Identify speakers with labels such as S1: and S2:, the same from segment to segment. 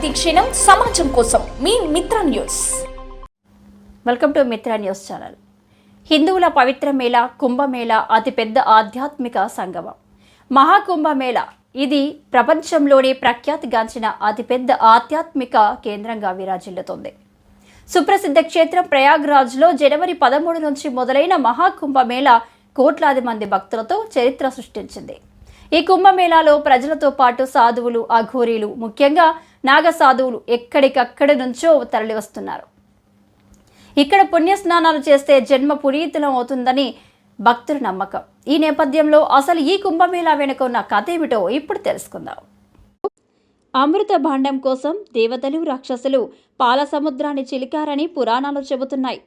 S1: ప్రతిక్షణం సమాజం కోసం మీ Mitra news
S2: welcome to Mitra news channel హిందువుల పవిత్ర మేళ కుంభమేళ అతిపెద్ద ఆధ్యాత్మిక సంగమం మహాకుంభమేళ ఇది ప్రపంచంలోనే ప్రఖ్యాతిగాంచిన అతిపెద్ద ఆధ్యాత్మిక కేంద్రంగా విరాజిల్లుతుంది సుప్రసిద్ధ క్షేత్రం ప్రయాగ్రాజ్లో జనవరి పదమూడు నుంచి మొదలైన మహాకుంభమేళ కోట్లాది మంది భక్తులతో చరిత్ర సృష్టించింది ఈ కుంభమేళాలో ప్రజలతో పాటు సాధువులు అఘోరీలు ముఖ్యంగా నాగ సాధువులు ఎక్కడికక్కడి నుంచో తరలివస్తున్నారు ఇక్కడ పుణ్యస్నానాలు చేస్తే జన్మ పునీతనం అవుతుందని భక్తుల నమ్మకం ఈ నేపథ్యంలో అసలు ఈ కుంభమేళా వెనుక ఉన్న కథ ఏమిటో ఇప్పుడు తెలుసుకుందాం అమృత భాండం కోసం దేవతలు రాక్షసులు పాల సముద్రాన్ని చిలికారని పురాణాలు చెబుతున్నాయి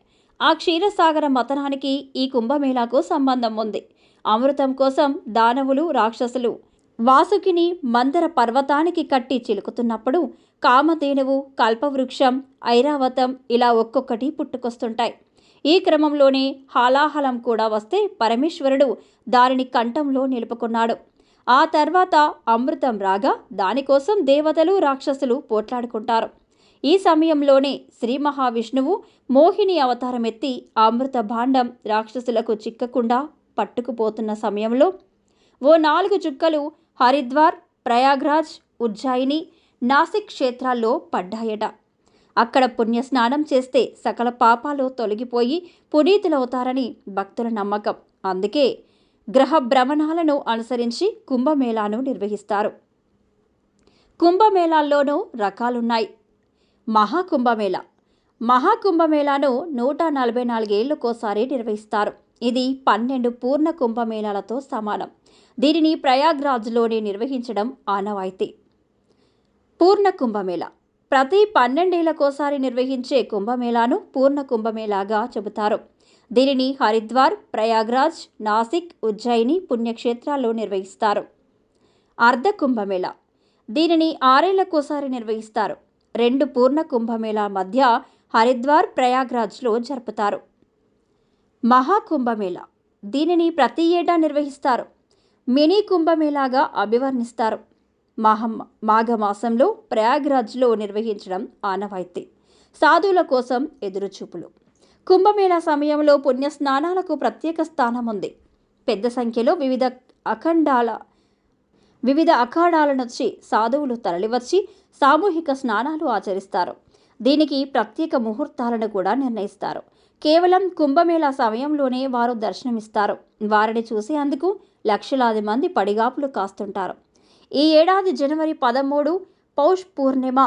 S2: ఆ క్షీరసాగర మతనానికి ఈ కుంభమేళాకు సంబంధం ఉంది అమృతం కోసం దానవులు రాక్షసులు వాసుకిని మందర పర్వతానికి కట్టి చిలుకుతున్నప్పుడు కామధేనువు కల్పవృక్షం ఐరావతం ఇలా ఒక్కొక్కటి పుట్టుకొస్తుంటాయి ఈ క్రమంలోనే హాలాహలం కూడా వస్తే పరమేశ్వరుడు దానిని కంఠంలో నిలుపుకున్నాడు ఆ తర్వాత అమృతం రాగా దానికోసం దేవతలు రాక్షసులు పోట్లాడుకుంటారు ఈ సమయంలోనే శ్రీ మహావిష్ణువు మోహిని అవతారమెత్తి అమృత భాండం రాక్షసులకు చిక్కకుండా పట్టుకుపోతున్న సమయంలో ఓ నాలుగు చుక్కలు హరిద్వార్ ప్రయాగ్రాజ్ ఉజ్జాయిని నాసిక్ క్షేత్రాల్లో పడ్డాయట అక్కడ పుణ్యస్నానం చేస్తే సకల పాపాలు తొలగిపోయి పునీతులవుతారని భక్తుల నమ్మకం అందుకే గ్రహ భ్రమణాలను అనుసరించి కుంభమేళాను నిర్వహిస్తారు కుంభమేళాల్లోనూ రకాలున్నాయి మహాకుంభమేళ మహాకుంభమేళాను నూట నలభై నాలుగేళ్లకోసారి నిర్వహిస్తారు ఇది పన్నెండు పూర్ణ కుంభమేళాలతో సమానం దీనిని ప్రయాగ్రాజ్లోనే నిర్వహించడం ఆనవాయితీ పూర్ణ కుంభమేళ ప్రతి పన్నెండేళ్లకోసారి నిర్వహించే కుంభమేళాను పూర్ణ కుంభమేళాగా చెబుతారు దీనిని హరిద్వార్ ప్రయాగ్రాజ్ నాసిక్ ఉజ్జయిని పుణ్యక్షేత్రాల్లో నిర్వహిస్తారు అర్ధ కుంభమేళ దీనిని ఆరేళ్లకోసారి నిర్వహిస్తారు రెండు పూర్ణ కుంభమేళా మధ్య హరిద్వార్ ప్రయాగ్రాజ్లో జరుపుతారు మహాకుంభమేళా దీనిని ప్రతి ఏటా నిర్వహిస్తారు మినీ కుంభమేళాగా అభివర్ణిస్తారు మాహం మాఘమాసంలో ప్రయాగ్రాజ్లో నిర్వహించడం ఆనవాయితీ సాధువుల కోసం ఎదురుచూపులు కుంభమేళా సమయంలో పుణ్యస్నానాలకు ప్రత్యేక స్థానం ఉంది పెద్ద సంఖ్యలో వివిధ అఖండాల వివిధ అఖాడాల నుంచి సాధువులు తరలివచ్చి సామూహిక స్నానాలు ఆచరిస్తారు దీనికి ప్రత్యేక ముహూర్తాలను కూడా నిర్ణయిస్తారు కేవలం కుంభమేళా సమయంలోనే వారు దర్శనమిస్తారు వారిని చూసేందుకు లక్షలాది మంది పడిగాపులు కాస్తుంటారు ఈ ఏడాది జనవరి పదమూడు పౌష్ పూర్ణిమ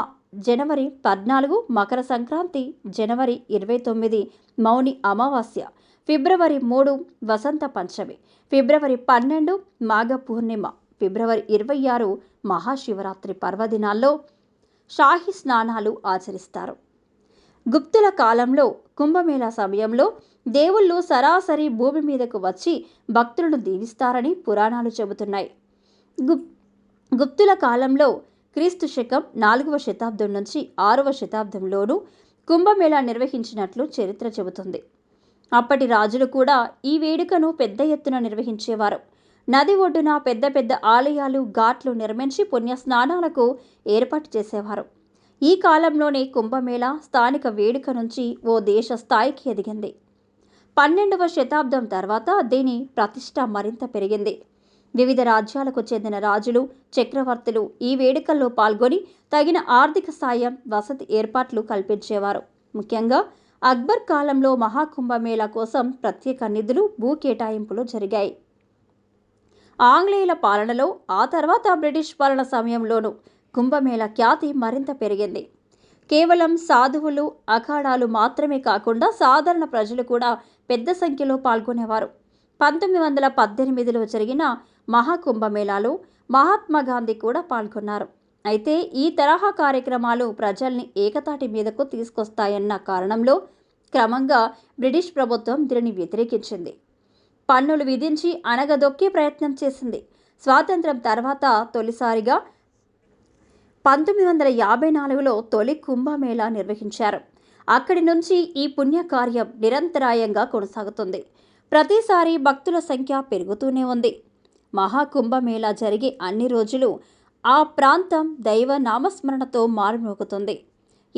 S2: జనవరి పద్నాలుగు మకర సంక్రాంతి జనవరి ఇరవై తొమ్మిది మౌని అమావాస్య ఫిబ్రవరి మూడు వసంత పంచమి ఫిబ్రవరి పన్నెండు మాఘ పూర్ణిమ ఫిబ్రవరి ఇరవై ఆరు మహాశివరాత్రి పర్వదినాల్లో షాహి స్నానాలు ఆచరిస్తారు గుప్తుల కాలంలో కుంభమేళా సమయంలో దేవుళ్ళు సరాసరి భూమి మీదకు వచ్చి భక్తులను దీవిస్తారని పురాణాలు చెబుతున్నాయి గుప్ గుప్తుల కాలంలో క్రీస్తు శకం నాలుగవ శతాబ్దం నుంచి ఆరవ శతాబ్దంలోనూ కుంభమేళా నిర్వహించినట్లు చరిత్ర చెబుతుంది అప్పటి రాజులు కూడా ఈ వేడుకను పెద్ద ఎత్తున నిర్వహించేవారు నది ఒడ్డున పెద్ద పెద్ద ఆలయాలు ఘాట్లు నిర్మించి పుణ్యస్నానాలకు ఏర్పాటు చేసేవారు ఈ కాలంలోనే కుంభమేళ స్థానిక వేడుక నుంచి ఓ దేశ స్థాయికి ఎదిగింది పన్నెండవ శతాబ్దం తర్వాత దీని ప్రతిష్ట మరింత పెరిగింది వివిధ రాజ్యాలకు చెందిన రాజులు చక్రవర్తులు ఈ వేడుకల్లో పాల్గొని తగిన ఆర్థిక సాయం వసతి ఏర్పాట్లు కల్పించేవారు ముఖ్యంగా అక్బర్ కాలంలో మహాకుంభమేళ కోసం ప్రత్యేక నిధులు భూ కేటాయింపులు జరిగాయి ఆంగ్లేయుల పాలనలో ఆ తర్వాత బ్రిటిష్ పాలన సమయంలోనూ కుంభమేళ ఖ్యాతి మరింత పెరిగింది కేవలం సాధువులు అఖాడాలు మాత్రమే కాకుండా సాధారణ ప్రజలు కూడా పెద్ద సంఖ్యలో పాల్గొనేవారు పంతొమ్మిది వందల పద్దెనిమిదిలో జరిగిన మహాకుంభమేళాలో మహాత్మా గాంధీ కూడా పాల్గొన్నారు అయితే ఈ తరహా కార్యక్రమాలు ప్రజల్ని ఏకతాటి మీదకు తీసుకొస్తాయన్న కారణంలో క్రమంగా బ్రిటిష్ ప్రభుత్వం దీనిని వ్యతిరేకించింది పన్నులు విధించి అనగదొక్కే ప్రయత్నం చేసింది స్వాతంత్రం తర్వాత తొలిసారిగా పంతొమ్మిది వందల యాభై నాలుగులో తొలి కుంభమేళా నిర్వహించారు అక్కడి నుంచి ఈ పుణ్యకార్యం నిరంతరాయంగా కొనసాగుతుంది ప్రతిసారి భక్తుల సంఖ్య పెరుగుతూనే ఉంది మహాకుంభమేళా జరిగే అన్ని రోజులు ఆ ప్రాంతం దైవ నామస్మరణతో మారుమోగుతుంది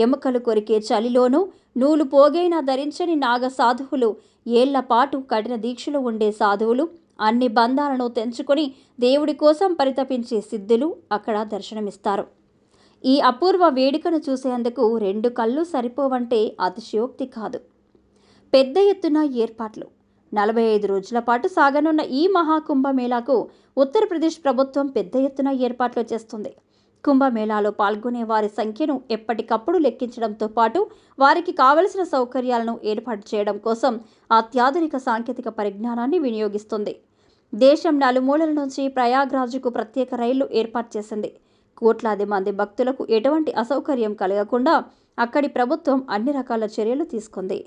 S2: ఎముకలు కొరికే చలిలోనూ నూలు పోగైనా ధరించని నాగ సాధువులు ఏళ్లపాటు కఠిన దీక్షలు ఉండే సాధువులు అన్ని బంధాలను తెంచుకొని దేవుడి కోసం పరితపించే సిద్ధులు అక్కడ దర్శనమిస్తారు ఈ అపూర్వ వేడుకను చూసేందుకు రెండు కళ్ళు సరిపోవంటే అతిశయోక్తి కాదు పెద్ద ఎత్తున ఏర్పాట్లు నలభై ఐదు రోజుల పాటు సాగనున్న ఈ మహాకుంభమేళాకు ఉత్తరప్రదేశ్ ప్రభుత్వం పెద్ద ఎత్తున ఏర్పాట్లు చేస్తుంది కుంభమేళాలో పాల్గొనే వారి సంఖ్యను ఎప్పటికప్పుడు లెక్కించడంతో పాటు వారికి కావలసిన సౌకర్యాలను ఏర్పాటు చేయడం కోసం అత్యాధునిక సాంకేతిక పరిజ్ఞానాన్ని వినియోగిస్తుంది దేశం నలుమూలల నుంచి ప్రయాగ్రాజుకు ప్రత్యేక రైళ్లు ఏర్పాటు చేసింది కోట్లాది మంది భక్తులకు ఎటువంటి అసౌకర్యం కలగకుండా అక్కడి ప్రభుత్వం అన్ని రకాల చర్యలు తీసుకుంది